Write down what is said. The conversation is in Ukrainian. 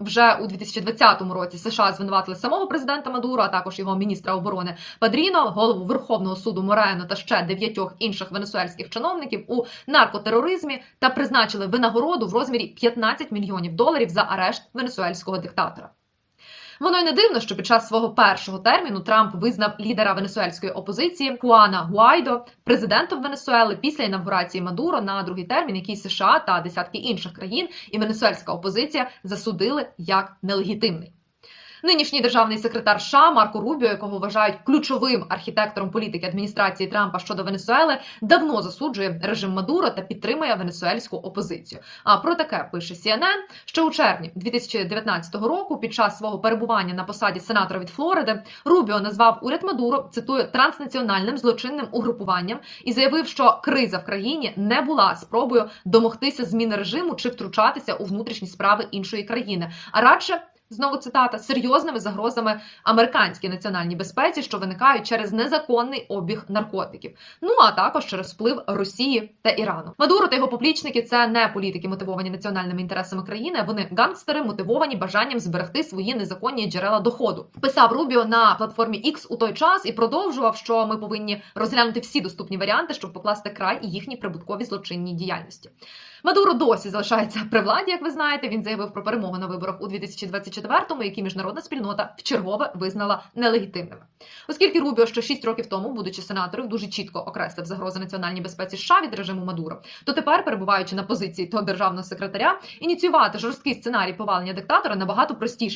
вже у 2020 році США звинуватили самого президента Мадуро, а також його міністра оборони Падріно, голову Верховного суду Морено та ще дев'ятьох інших венесуельських чиновників у наркотероризмі та призначили винагороду в розмірі 15 мільйонів доларів за арешт венесуельського диктатора. Воно й не дивно, що під час свого першого терміну Трамп визнав лідера венесуельської опозиції Хуана Гуайдо президентом Венесуели після інавгурації Мадуро на другий термін, який США та десятки інших країн і венесуельська опозиція засудили як нелегітимний. Нинішній державний секретар США Марко Рубіо, якого вважають ключовим архітектором політики адміністрації Трампа щодо Венесуели, давно засуджує режим Мадуро та підтримує венесуельську опозицію. А про таке пише CNN, що у червні 2019 року, під час свого перебування на посаді сенатора від Флориди, Рубіо назвав уряд Мадуро цитую транснаціональним злочинним угрупуванням і заявив, що криза в країні не була спробою домогтися зміни режиму чи втручатися у внутрішні справи іншої країни, а радше. Знову цитата серйозними загрозами американській національній безпеці, що виникають через незаконний обіг наркотиків. Ну а також через вплив Росії та Ірану. Мадуро та його поплічники це не політики, мотивовані національними інтересами країни. Вони гангстери, мотивовані бажанням зберегти свої незаконні джерела доходу. Писав Рубіо на платформі X у той час і продовжував, що ми повинні розглянути всі доступні варіанти, щоб покласти край і їхній прибутковій злочинній діяльності. Мадуро досі залишається при владі, як ви знаєте. Він заявив про перемогу на виборах у 2024-му, які міжнародна спільнота вчергове визнала нелегітимними. Оскільки Рубіо ще 6 років тому, будучи сенатором, дуже чітко окреслив загрози національній безпеці США від режиму Мадуро, то тепер, перебуваючи на позиції того державного секретаря, ініціювати жорсткий сценарій повалення диктатора набагато простіше.